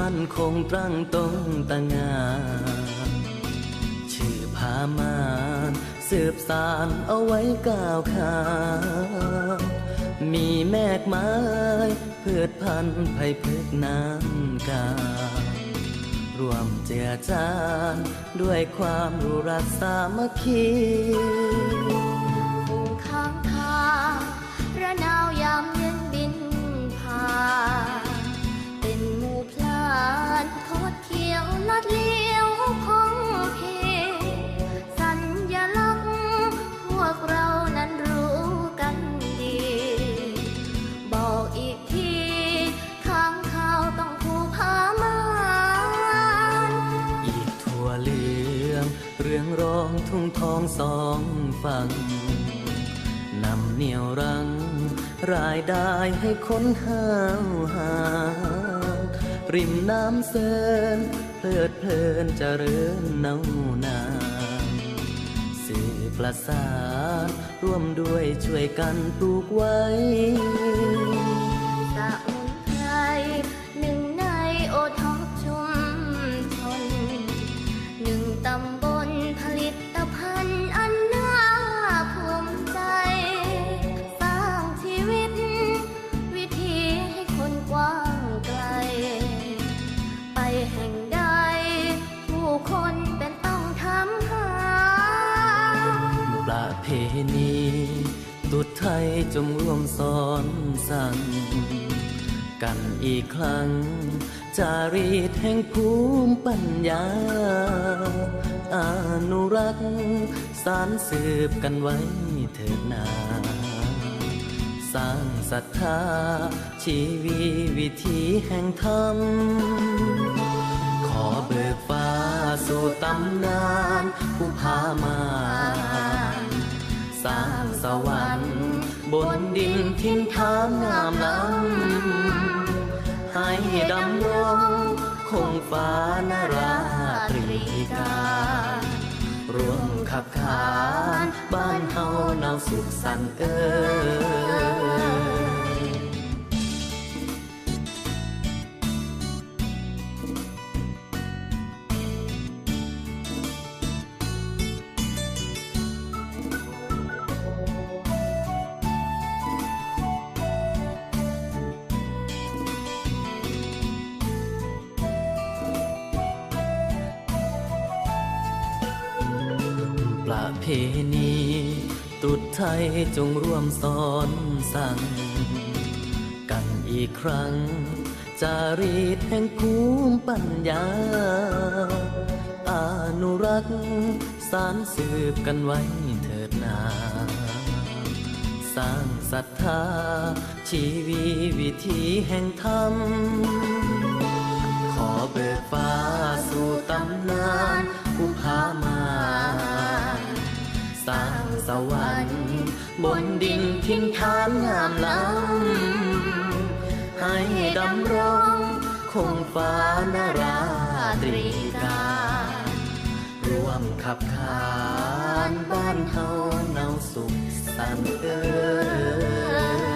มันคงตรังตรงต่างงานชื่อพามาสืบสารเอาไว้ก้าวข้ามมีแมกไม้เพืชพันธุ์ไผ่พึกน้ำการวมเจือจานด้วยความรู้รักสามัคคี องร้องทุ่งทองสองฝั่งนำเหนียวรัง รายได้ให้คนห้าวหาริมน้ำเซินเพลิดเพลินเจริญเนานาสื่อประสานร่วมด้วยช่วยกันปลูกไว้ เพณีตุดไทยจงร่วมสอนสั่งกันอีกครั้ง จารีตแห่งภูมิปัญญา อนุรักษ์สารสืบกันไว้เถิดนาสร้างศรัทธา ชีวีวิถีแห่งธรรม ขอเบิกฟ้าสู่ตำนานผู้พามา สร้างสวรรค์บนดินทิ้งทานงามล้ำให้ดำรงคงฟ้านาราตรีการ่วมขับขานบ้านเฮาเนาสุขสันต์เอ่ย ประเพณีตุดไทยจงร่วมสอนสั่งกันอีกครั้ง จารีตแห่งภูมิปัญญา อนุรักษ์สารสืบกันไว้เถิดนาสร้างศรัทธา ชีวีวิถีแห่งธรรม ขอเบิกฟ้าสู่ตำนานผู้พามา วรรค์บนดินทิ้งทานงามล้ำให้ดำรงคงฟ้านาราตรีการ่วมขับขานบ้านเฮาเนาสุขสันต์เอ